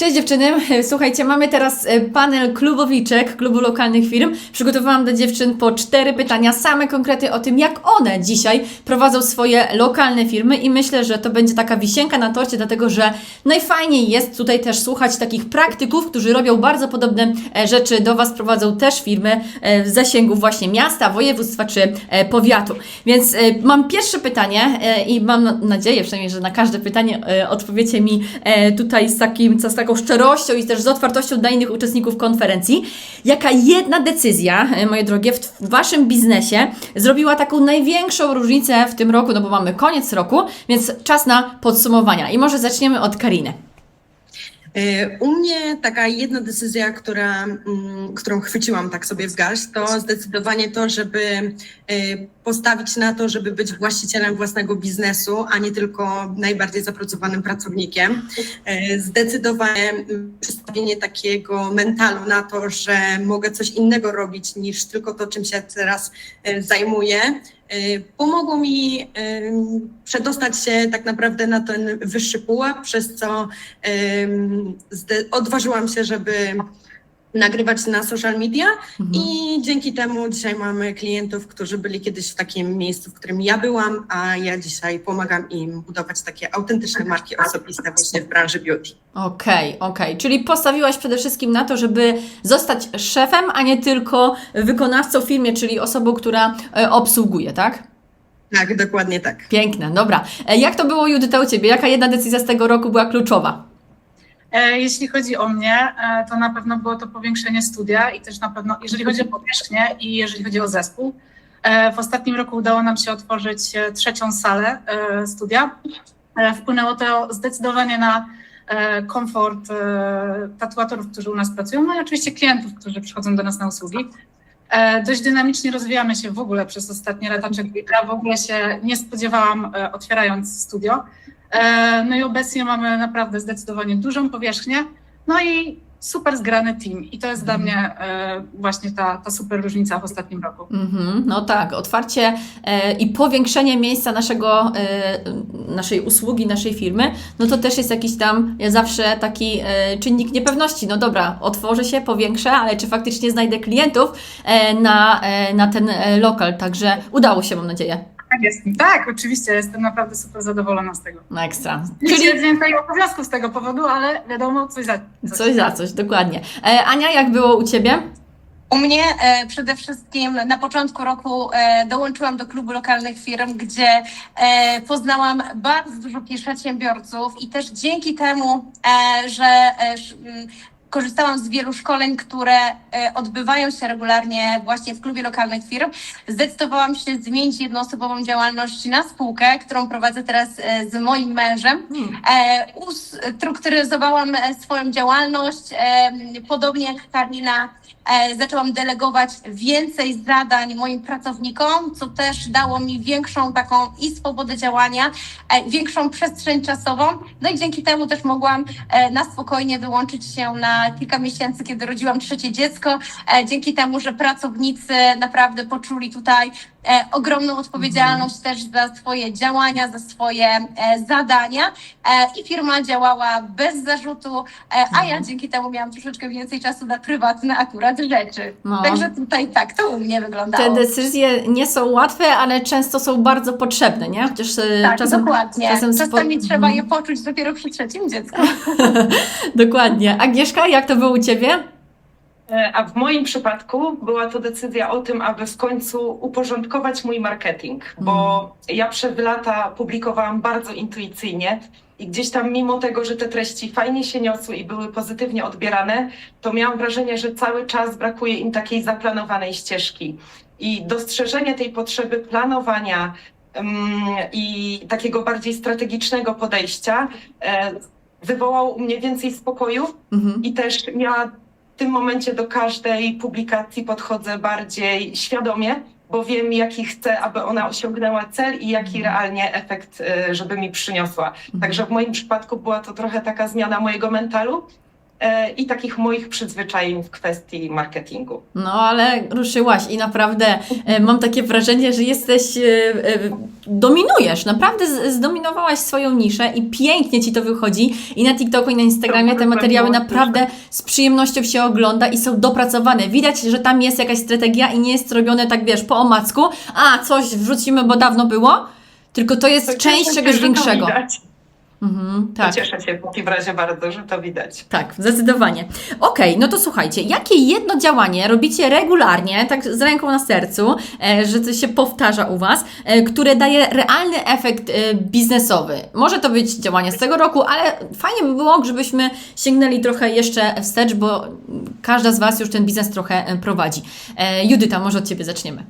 Cześć dziewczyny, słuchajcie, mamy teraz e, panel klubowiczek, klubu lokalnych firm. Przygotowałam dla dziewczyn po cztery pytania, same konkrety o tym, jak one dzisiaj prowadzą swoje lokalne firmy i myślę, że to będzie taka wisienka na torcie, dlatego że najfajniej jest tutaj też słuchać takich praktyków, którzy robią bardzo podobne e, rzeczy do Was, prowadzą też firmy e, w zasięgu właśnie miasta, województwa czy powiatu. Więc mam pierwsze pytanie i mam na- nadzieję przynajmniej, że na każde pytanie odpowiecie mi tutaj z, takim, z taką szczerością i też z otwartością dla innych uczestników konferencji. Jaka jedna decyzja, e, moje drogie, w w Waszym biznesie zrobiła taką największą różnicę w tym roku, no bo mamy koniec roku, więc czas na podsumowania. I może zaczniemy od Kariny. E, U mnie taka jedna decyzja, która, mm, którą chwyciłam tak sobie w garść, to zdecydowanie to, żeby e, postawić na to, żeby być właścicielem własnego biznesu, a nie tylko najbardziej zapracowanym pracownikiem. E, Zdecydowanie przedstawienie takiego mentalu na to, że mogę coś innego robić niż tylko to, czym się teraz e, zajmuję. E, Pomogło mi przedostać się tak naprawdę na ten wyższy pułap, przez co odważyłam się, żeby nagrywać na social media i dzięki temu dzisiaj mamy klientów, którzy byli kiedyś w takim miejscu, w którym ja byłam, a ja dzisiaj pomagam im budować takie autentyczne marki osobiste właśnie w branży beauty. Okej, okej. Czyli postawiłaś przede wszystkim na to, żeby zostać szefem, a nie tylko wykonawcą w firmie, czyli osobą, która e, obsługuje, tak? Tak, dokładnie tak. Piękne, dobra. E, Jak to było, Judyta, u Ciebie? Jaka jedna decyzja z tego roku była kluczowa? E, Jeśli chodzi o mnie, e, to na pewno było to powiększenie studia i też na pewno, jeżeli chodzi o powierzchnię i jeżeli chodzi o zespół. e, W ostatnim roku udało nam się otworzyć trzecią salę studia. Wpłynęło to zdecydowanie na komfort tatuatorów, którzy u nas pracują, no i oczywiście klientów, którzy przychodzą do nas na usługi. E, Dość dynamicznie rozwijamy się w ogóle przez ostatnie lata, czego ja w ogóle się nie spodziewałam e, otwierając studio. E, No i obecnie mamy naprawdę zdecydowanie dużą powierzchnię, no i super zgrany team. I to jest dla mnie e, właśnie ta, ta super różnica w ostatnim roku. Mhm, no tak, otwarcie e, i powiększenie miejsca naszego, e, naszej usługi, naszej firmy, no to też jest jakiś tam zawsze taki czynnik niepewności. No dobra, otworzę się, powiększę, ale czy faktycznie znajdę klientów na, na ten lokal? Także udało się, mam nadzieję. Tak jest. Tak, oczywiście, jestem naprawdę super zadowolona z tego. No ekstra. Czyli więcej obowiązków z tego powodu, ale wiadomo, coś za coś za coś, dokładnie. E, Ania, jak było u Ciebie? U mnie e, przede wszystkim na początku roku e, dołączyłam do klubu lokalnych firm, gdzie e, poznałam bardzo dużo przedsiębiorców i też dzięki temu, e, że e, korzystałam z wielu szkoleń, które e, odbywają się regularnie właśnie w klubie lokalnych firm, zdecydowałam się zmienić jednoosobową działalność na spółkę, którą prowadzę teraz e, z moim mężem. Hmm. E, ustrukturyzowałam swoją działalność, podobnie jak Karina, e, zaczęłam delegować więcej zadań moim pracownikom, co też dało mi większą taką i swobodę działania, e, większą przestrzeń czasową. No i dzięki temu też mogłam e, na spokojnie wyłączyć się na kilka miesięcy, kiedy rodziłam trzecie dziecko. E, dzięki temu, że pracownicy naprawdę poczuli tutaj e, ogromną odpowiedzialność też za swoje działania, za swoje e, zadania e, i firma działała bez zarzutu, e, a ja dzięki temu miałam troszeczkę więcej czasu na prywatne akurat rzeczy. No. Także tutaj tak to u mnie wyglądało. Te decyzje nie są łatwe, ale często są bardzo potrzebne, nie? Chociaż e, tak, czasem, dokładnie. czasem Czasami spo- trzeba Mhm. je poczuć dopiero przy trzecim dziecku. Dokładnie. Agnieszka, jak to było u Ciebie? E, A w moim przypadku była to decyzja o tym, aby w końcu uporządkować mój marketing, bo ja przez lata publikowałam bardzo intuicyjnie i gdzieś tam, mimo tego, że te treści fajnie się niosły i były pozytywnie odbierane, to miałam wrażenie, że cały czas brakuje im takiej zaplanowanej ścieżki. I dostrzeżenie tej potrzeby planowania mm, i takiego bardziej strategicznego podejścia e, wywołało u mnie więcej spokoju Mhm. i też w tym momencie do każdej publikacji podchodzę bardziej świadomie, bo wiem, jaki chcę, aby ona osiągnęła cel i jaki realnie efekt, y, żeby mi przyniosła. Także w moim przypadku była to trochę taka zmiana mojego mentalu. E, i takich moich przyzwyczajeń w kwestii marketingu. No, ale ruszyłaś i naprawdę e, mam takie wrażenie, że jesteś, e, dominujesz, naprawdę zdominowałaś swoją niszę i pięknie Ci to wychodzi i na TikToku i na Instagramie te materiały naprawdę z przyjemnością się ogląda i są dopracowane. Widać, że tam jest jakaś strategia i nie jest robione tak, wiesz, po omacku, a coś wrzucimy, bo dawno było, tylko to jest To część czegoś większego. widać. Mhm, Tak. Cieszę się w takim razie bardzo, że to widać. Tak, zdecydowanie. Okej, no to słuchajcie, jakie jedno działanie robicie regularnie, tak z ręką na sercu, e, że to się powtarza u Was, e, które daje realny efekt e, biznesowy? Może to być działanie z tego roku, ale fajnie by było, żebyśmy sięgnęli trochę jeszcze wstecz, bo każda z Was już ten biznes trochę prowadzi. Judyta, może od Ciebie zaczniemy.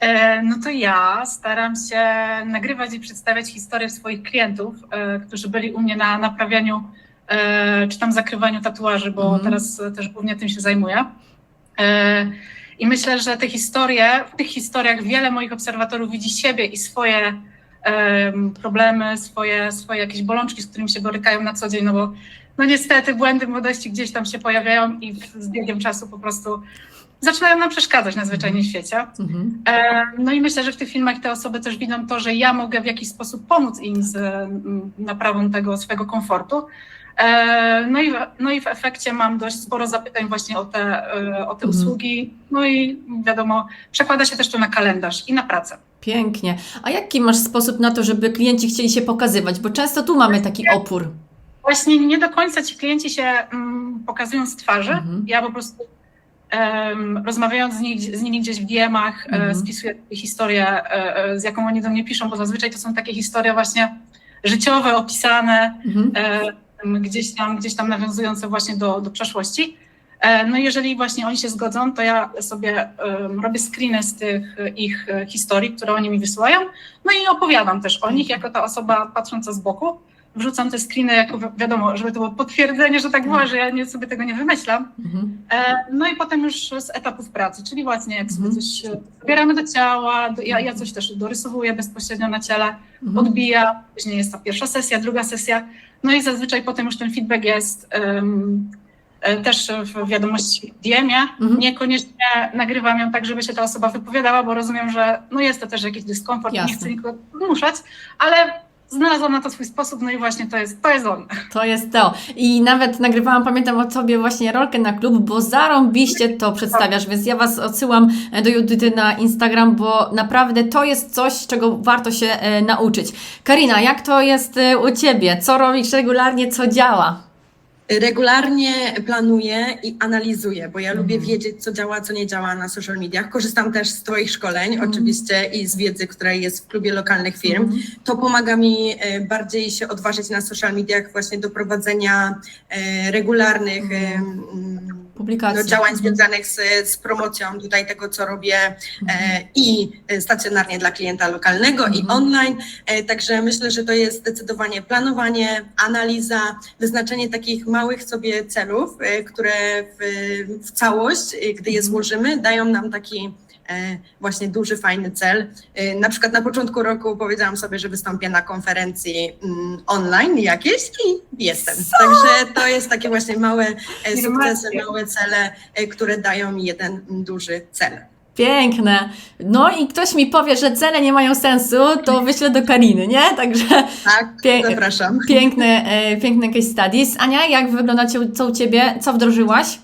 E, No to ja staram się nagrywać i przedstawiać historie swoich klientów, e, którzy byli u mnie na naprawianiu e, czy tam zakrywaniu tatuaży, bo Mhm. teraz też głównie tym się zajmuję. I myślę, że te historie, w tych historiach wiele moich obserwatorów widzi siebie i swoje em, problemy, swoje, swoje jakieś bolączki, z którymi się borykają na co dzień, no bo no niestety błędy młodości gdzieś tam się pojawiają i z biegiem czasu po prostu zaczynają nam przeszkadzać na zwyczajnym świecie. Mhm. E, No i myślę, że w tych filmach te osoby też widzą to, że ja mogę w jakiś sposób pomóc im z mm, naprawą tego swojego komfortu. E, No i, w- no i w efekcie mam dość sporo zapytań właśnie o te, e, o te Mhm. usługi. No i wiadomo, przekłada się też to na kalendarz i na pracę. Pięknie. A jaki masz sposób na to, żeby klienci chcieli się pokazywać? Bo często tu mamy taki opór. Właśnie nie do końca ci klienci się mm, pokazują z twarzy. Mhm. Ja po prostu rozmawiając z, nich, z nimi gdzieś w DM-ach, e, Mhm. spisuję historię, e, e, z jaką oni do mnie piszą, bo zazwyczaj to są takie historie właśnie życiowe, opisane, Mhm. gdzieś tam, gdzieś tam nawiązujące właśnie do, do przeszłości. No i jeżeli właśnie oni się zgodzą, to ja sobie robię screeny z tych ich historii, które oni mi wysyłają, no i opowiadam też o nich jako ta osoba patrząca z boku. Wrzucam te screeny jako wi- wiadomo, żeby to było potwierdzenie, że tak było, że ja nie, sobie tego nie wymyślam. Mhm. E, No i potem już z etapów pracy, czyli właśnie jak sobie Mhm. coś e, zabieramy do ciała, do- ja, ja coś też dorysowuję bezpośrednio na ciele, Mhm. odbija, później jest ta pierwsza sesja, druga sesja, no i zazwyczaj potem już ten feedback jest e, też w wiadomości DM-ie. Mhm. Niekoniecznie nagrywam ją tak, żeby się ta osoba wypowiadała, bo rozumiem, że no jest to też jakiś dyskomfort, Jasne. nie chcę nikogo zmuszać, ale znalazłam na to swój sposób, no i właśnie to jest, to jest on. To jest to. I nawet nagrywałam, pamiętam o tobie właśnie rolkę na klub, bo zarąbiście to przedstawiasz, więc ja Was odsyłam e, do Judyty na Instagram, bo naprawdę to jest coś, czego warto się e, nauczyć. Karina, jak to jest e, u Ciebie? Co robisz regularnie, co działa? Regularnie planuję i analizuję, bo ja Mhm. lubię wiedzieć, co działa, co nie działa na social mediach. Korzystam też z Twoich szkoleń, Mhm. oczywiście, i z wiedzy, która jest w klubie lokalnych firm. Mhm. To pomaga mi e, bardziej się odważyć na social mediach właśnie do prowadzenia e, regularnych mm, Publikacji. no, działań związanych z, z promocją tutaj tego, co robię e, i e, stacjonarnie dla klienta lokalnego i Mhm. online. E, także myślę, że to jest zdecydowanie planowanie, analiza, wyznaczenie takich małych sobie celów, e, które w, w całość, gdy je Mhm. złożymy, dają nam taki właśnie duży, fajny cel. E, Na przykład na początku roku powiedziałam sobie, że wystąpię na konferencji mm, online jakiejś i jestem. Także to jest takie właśnie małe e, sukcesy, małe cele, e, które dają mi jeden duży cel. Piękne. No i ktoś mi powie, że cele nie mają sensu, to wyślę do Kariny, nie? Także Tak, Pię- zapraszam. piękne, e, piękne case studies. Ania, jak wygląda co u Ciebie? Co wdrożyłaś?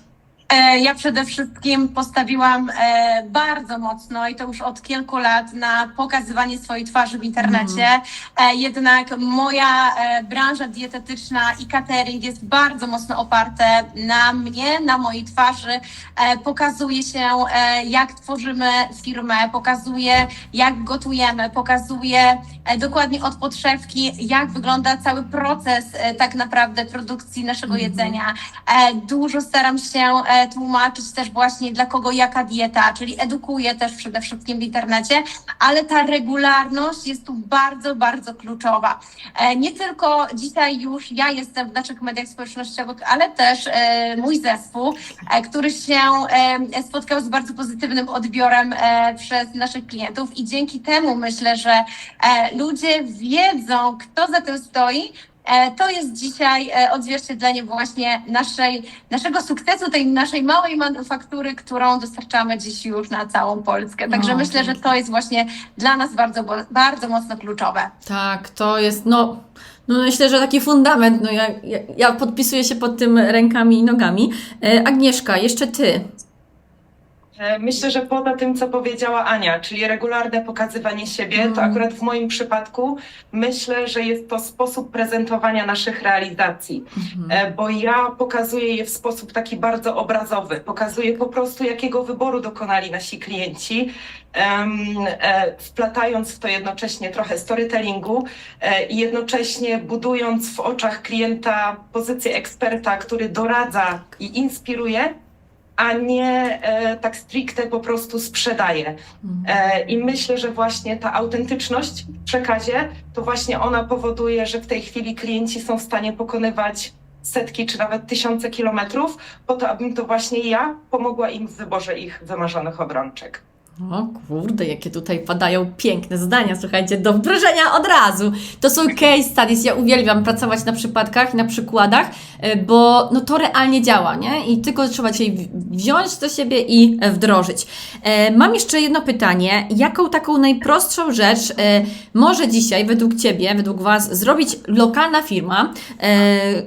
E, Ja przede wszystkim postawiłam e, bardzo mocno i to już od kilku lat na pokazywanie swojej twarzy w internecie. E, Jednak moja branża dietetyczna i catering jest bardzo mocno oparte na mnie, na mojej twarzy. Pokazuje się, jak tworzymy firmę, pokazuje, jak gotujemy, pokazuje dokładnie od podszewki, jak wygląda cały proces tak naprawdę produkcji naszego Mhm. jedzenia. Dużo staram się tłumaczyć też właśnie dla kogo jaka dieta, czyli edukuję też przede wszystkim w internecie, ale ta regularność jest tu bardzo, bardzo kluczowa. E, Nie tylko dzisiaj już ja jestem w naszych mediach społecznościowych, ale też e, mój zespół, e, który się e, spotkał z bardzo pozytywnym odbiorem e, przez naszych klientów i dzięki temu myślę, że e, ludzie wiedzą, kto za tym stoi, e, to jest dzisiaj e, odzwierciedlenie właśnie naszej, naszego sukcesu, tej naszej małej manufaktury, którą dostarczamy dziś już na całą Polskę. Także O, myślę, że to jest właśnie dla nas bardzo, bardzo mocno kluczowe. Tak, to jest, no, no myślę, że taki fundament, no ja, ja, ja podpisuję się pod tym rękami i nogami. E, Agnieszka, jeszcze Ty. E, Myślę, że poza tym, co powiedziała Ania, czyli regularne pokazywanie siebie, to Mm. akurat w moim przypadku myślę, że jest to sposób prezentowania naszych realizacji. Mhm. E, bo ja pokazuję je w sposób taki bardzo obrazowy. Pokazuję po prostu, jakiego wyboru dokonali nasi klienci, e, wplatając w to jednocześnie trochę storytellingu i jednocześnie budując w oczach klienta pozycję eksperta, który doradza i inspiruje, a nie e, tak stricte po prostu sprzedaje. Mhm. E, I myślę, że właśnie ta autentyczność w przekazie, to właśnie ona powoduje, że w tej chwili klienci są w stanie pokonywać setki czy nawet tysiące kilometrów, po to, abym to właśnie ja pomogła im w wyborze ich wymarzonych obrączek. O kurde, jakie tutaj padają piękne zdania, słuchajcie, do wdrożenia od razu. To są case studies, ja uwielbiam pracować na przypadkach i na przykładach, e, bo no to realnie działa, nie? I tylko trzeba w- wziąć do siebie i e, wdrożyć. E, Mam jeszcze jedno pytanie. Jaką taką najprostszą rzecz może dzisiaj według Ciebie, według Was zrobić lokalna firma,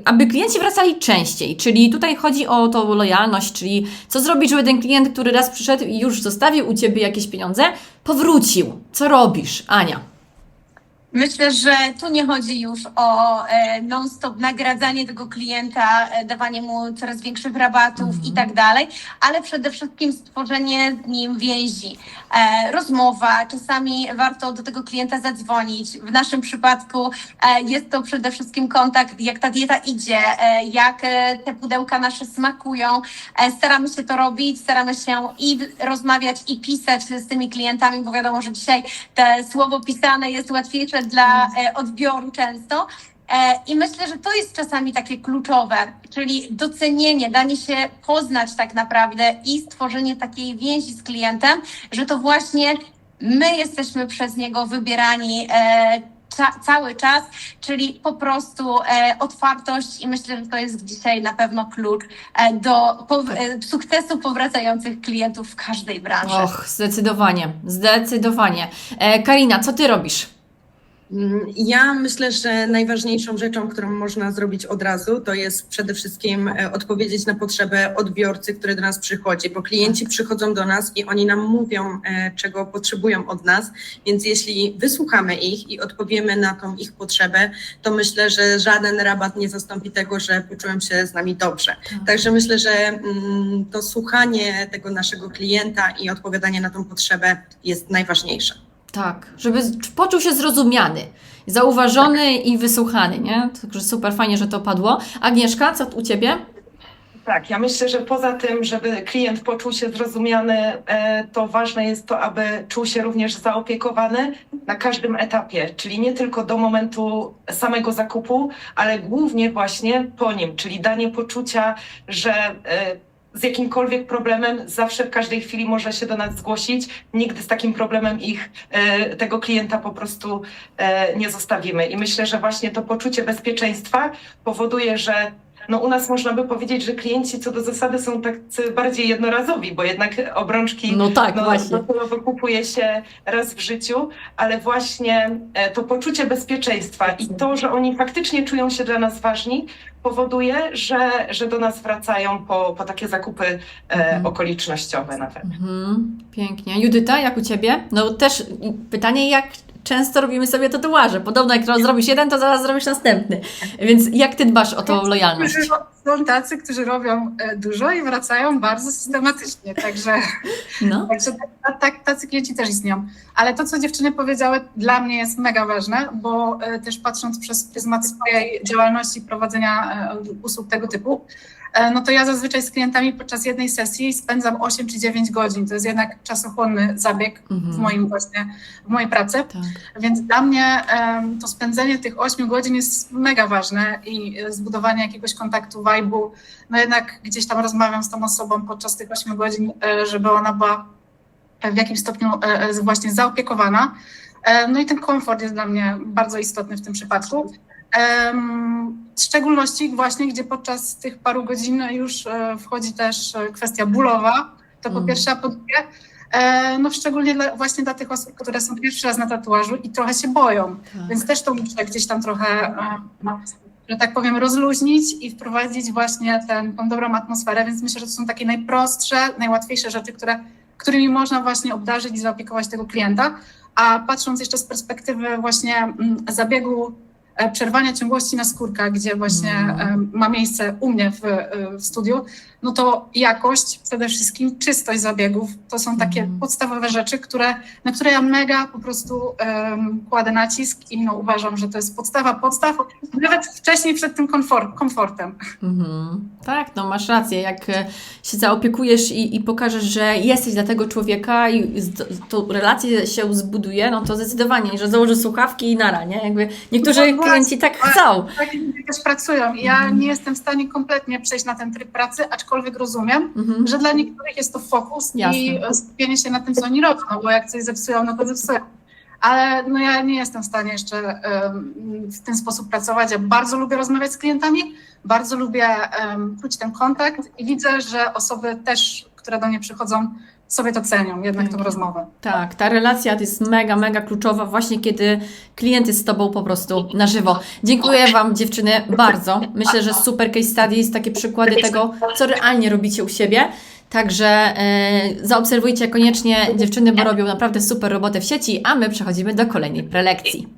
aby klienci wracali częściej? Czyli tutaj chodzi o tą lojalność, czyli co zrobić, żeby ten klient, który raz przyszedł i już zostawił u Ciebie jakieś pieniądze, powrócił. Co robisz, Ania? Myślę, że tu nie chodzi już o e, non-stop nagradzanie tego klienta, e, dawanie mu coraz większych rabatów Mhm. i tak dalej, ale przede wszystkim stworzenie z nim więzi, e, rozmowa. Czasami warto do tego klienta zadzwonić. W naszym przypadku jest to przede wszystkim kontakt, jak ta dieta idzie, jak te pudełka nasze smakują. Staramy się to robić, staramy się i rozmawiać, i pisać z tymi klientami, bo wiadomo, że dzisiaj te słowo pisane jest łatwiejsze dla e, odbioru często. E, I myślę, że to jest czasami takie kluczowe, czyli docenienie, danie się poznać tak naprawdę i stworzenie takiej więzi z klientem, że to właśnie my jesteśmy przez niego wybierani e, ca- cały czas, czyli po prostu otwartość i myślę, że to jest dzisiaj na pewno klucz do pow- sukcesu powracających klientów w każdej branży. Och, zdecydowanie, zdecydowanie. Karina, co Ty robisz? Mm, Ja myślę, że najważniejszą rzeczą, którą można zrobić od razu, to jest przede wszystkim e, odpowiedzieć na potrzebę odbiorcy, który do nas przychodzi, bo klienci przychodzą do nas i oni nam mówią, e, czego potrzebują od nas, więc jeśli wysłuchamy ich i odpowiemy na tą ich potrzebę, to myślę, że żaden rabat nie zastąpi tego, że poczułem się z nami dobrze. Także myślę, że mm, to słuchanie tego naszego klienta i odpowiadanie na tą potrzebę jest najważniejsze. Tak, żeby poczuł się zrozumiany, zauważony i wysłuchany, nie? Także super, fajnie, że to padło. Agnieszka, co u Ciebie? Tak, ja myślę, że poza tym, żeby klient poczuł się zrozumiany, e, to ważne jest to, aby czuł się również zaopiekowany na każdym etapie, czyli nie tylko do momentu samego zakupu, ale głównie właśnie po nim, czyli danie poczucia, że e, z jakimkolwiek problemem zawsze w każdej chwili może się do nas zgłosić. Nigdy z takim problemem ich, e, tego klienta po prostu e, nie zostawimy. I myślę, że właśnie to poczucie bezpieczeństwa powoduje, że no u nas można by powiedzieć, że klienci co do zasady są tacy bardziej jednorazowi, bo jednak obrączki No tak, no, właśnie. docelowo kupuje się raz w życiu, ale właśnie e, to poczucie bezpieczeństwa i to, że oni faktycznie czują się dla nas ważni, powoduje, że, że do nas wracają po, po takie zakupy e, Mhm. okolicznościowe nawet. Mhm, pięknie. Judyta, jak u Ciebie? No też pytanie, jak często robimy sobie tatuaże? Podobno jak zrobisz jeden, to zaraz zrobisz następny. Więc jak Ty dbasz o tą lojalność? Są tacy, którzy robią e, dużo i wracają bardzo systematycznie, także, No. także tak, tak, tacy klienci też istnieją. Ale to, co dziewczyny powiedziały, dla mnie jest mega ważne, bo e, też patrząc przez pryzmat swojej działalności prowadzenia e, usług tego typu, no to ja zazwyczaj z klientami podczas jednej sesji spędzam 8 czy 9 godzin. To jest jednak czasochłonny zabieg Mhm. w moim właśnie, w mojej pracy. Tak. Więc dla mnie em, to spędzenie tych 8 godzin jest mega ważne i e, zbudowanie jakiegoś kontaktu, vibe'u. No jednak gdzieś tam rozmawiam z tą osobą podczas tych 8 godzin, e, żeby ona była w jakimś stopniu e, e, właśnie zaopiekowana. E, No i ten komfort jest dla mnie bardzo istotny w tym przypadku. W szczególności właśnie, gdzie podczas tych paru godzin już e, wchodzi też e, kwestia bólowa, to po Mm. pierwsze, a po drugie, e, no szczególnie dla, właśnie dla tych osób, które są pierwszy raz na tatuażu i trochę się boją, Tak. więc też to muszę gdzieś tam trochę, że tak powiem, rozluźnić i wprowadzić właśnie ten, tą dobrą atmosferę, więc myślę, że to są takie najprostsze, najłatwiejsze rzeczy, które, którymi można właśnie obdarzyć i zaopiekować tego klienta. A patrząc jeszcze z perspektywy właśnie mm, zabiegu przerwania ciągłości na skórkach, gdzie właśnie Mm. e, ma miejsce u mnie w, e, w studiu, no to jakość, przede wszystkim czystość zabiegów, to są takie Mm. podstawowe rzeczy, które, na które ja mega po prostu em, kładę nacisk i no, uważam, że to jest podstawa podstaw, nawet wcześniej przed tym komfort, komfortem. Mhm. Tak, no masz rację. Jak e, się zaopiekujesz i, i pokażesz, że jesteś dla tego człowieka i tą relację się zbuduje, no to zdecydowanie, że założę słuchawki i nara, nie? Jakby niektórzy No klienci tak chcą. Tak ludzie też pracują i ja Mhm. nie jestem w stanie kompletnie przejść na ten tryb pracy, aczkolwiek rozumiem, Mhm. że dla niektórych jest to fokus i Jasne. e, skupienie się na tym, co oni robią, no bo jak coś zepsują, no to zepsują. Ale no ja nie jestem w stanie jeszcze w ten sposób pracować. Ja bardzo lubię rozmawiać z klientami, bardzo lubię um, czuć ten kontakt i widzę, że osoby też, które do mnie przychodzą, sobie to cenią, jednak tą Pięknie. rozmowę. Tak, ta relacja to jest mega, mega kluczowa właśnie kiedy klient jest z Tobą po prostu na żywo. Dziękuję Wam dziewczyny bardzo. Myślę, że super case studies, takie przykłady tego, co realnie robicie u siebie. Także e, zaobserwujcie koniecznie dziewczyny, bo robią naprawdę super robotę w sieci, a my przechodzimy do kolejnej prelekcji.